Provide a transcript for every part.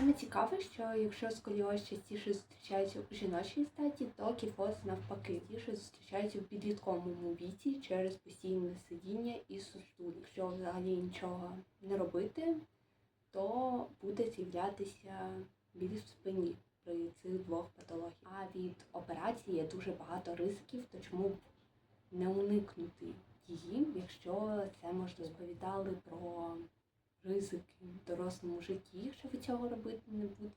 Саме цікаве, що якщо сколіоз частіше зустрічається у жіночій статі, то кіфоз навпаки частіше зустрічається у підлітковому віці через постійне сидіння і сустуд. Якщо взагалі нічого не робити, то буде з'являтися біль в спині при цих двох патологіях. А від операції є дуже багато ризиків, то чому б не уникнути її, якщо це можна розповідали про ризики в дорослому житті, якщо ви цього робити не будете,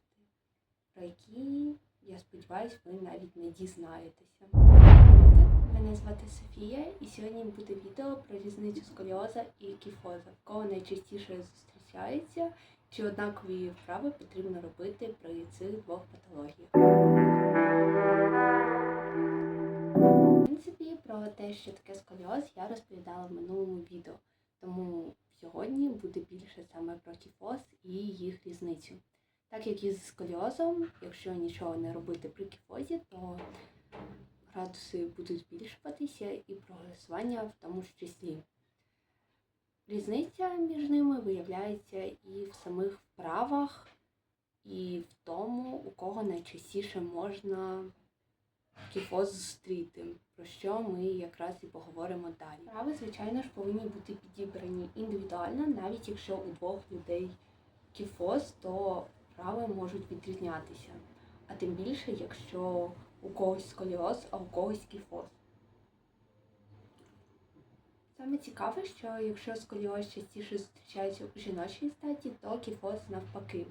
про які, я сподіваюся, ви навіть не дізнаєтеся. Мене звати Софія, і сьогодні буде відео про різницю сколіоза і кіфоза, в кого найчастіше зустрічається, чи однакові вправи потрібно робити при цих двох патологіях. В принципі, про те, що таке сколіоз, я розповідала в минулому відео. Тому сьогодні буде більше саме про кіфоз і їх різницю. Так як із сколіозом, якщо нічого не робити при кіфозі, то градуси будуть збільшуватися і прогресування в тому ж числі. Різниця між ними виявляється і в самих вправах, і в тому, у кого найчастіше можна кіфоз зустріти, про що ми якраз і поговоримо далі. Вправи, звичайно ж, повинні бути підібрані індивідуально, навіть якщо у двох людей кіфоз, то вправи можуть відрізнятися. А тим більше, якщо у когось сколіоз, а у когось кіфоз. Саме цікаве, що якщо сколіоз частіше зустрічається у жіночій статі, то кіфоз навпаки.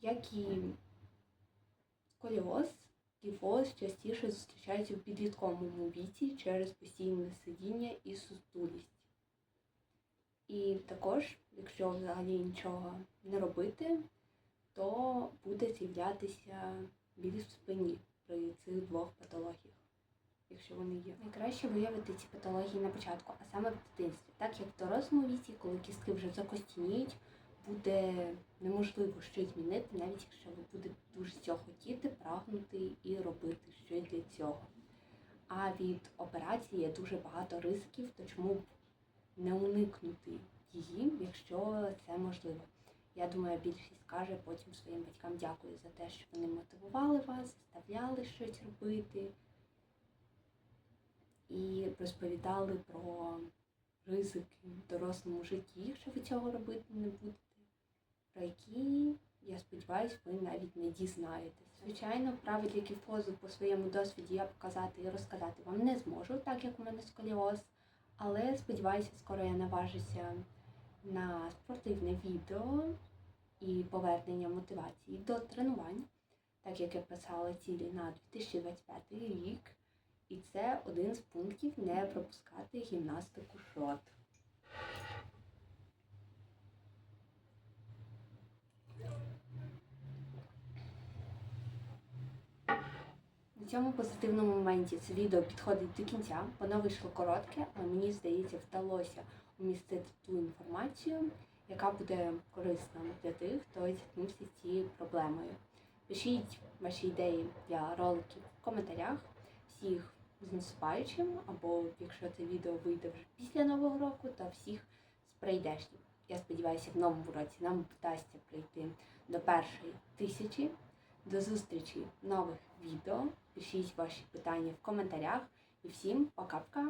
Як і сколіоз, кіфоз частіше зустрічається в підлітковому віці через постійне сидіння і сутулість. І також, якщо взагалі нічого не робити, то буде з'являтися біль в спині при цих двох патологіях, якщо вони є. Найкраще виявити ці патології на початку, а саме в дитинстві, так як в дорослому віці, коли кістки вже закостяніють, буде неможливо щось змінити, навіть якщо ви будете дуже цього хотіти, прагнути і робити щось для цього. А від операції є дуже багато ризиків, то чому б не уникнути її, якщо це можливо. Я думаю, більшість скаже потім своїм батькам дякую за те, що вони мотивували вас, заставляли щось робити і розповідали про ризики в дорослому житті, якщо ви цього робити не будете, про які, я сподіваюся, ви навіть не дізнаєтесь. Звичайно, вправи для кіфозу по своєму досвіді я показати і розказати вам не зможу, так як у мене сколіоз, але сподіваюся, скоро я наважуся на спортивне відео і повернення мотивації до тренувань, так як я писала цілі на 2025 рік. І це один з пунктів не пропускати гімнастику шот. На цьому позитивному моменті це відео підходить до кінця. Воно вийшло коротке, але мені здається, вдалося умістити ту інформацію, яка буде корисна для тих, хто зіткнувся з цією проблемою. Пишіть ваші ідеї для роликів в коментарях. Всіх з наступаючим, або якщо це відео вийде вже після Нового року, то всіх з прийдешнім. Я сподіваюся, в новому році нам вдасться прийти до першої тисячі. До зустрічі в нових відео. Пишіть ваші питання в коментарях. І всім пока-пока!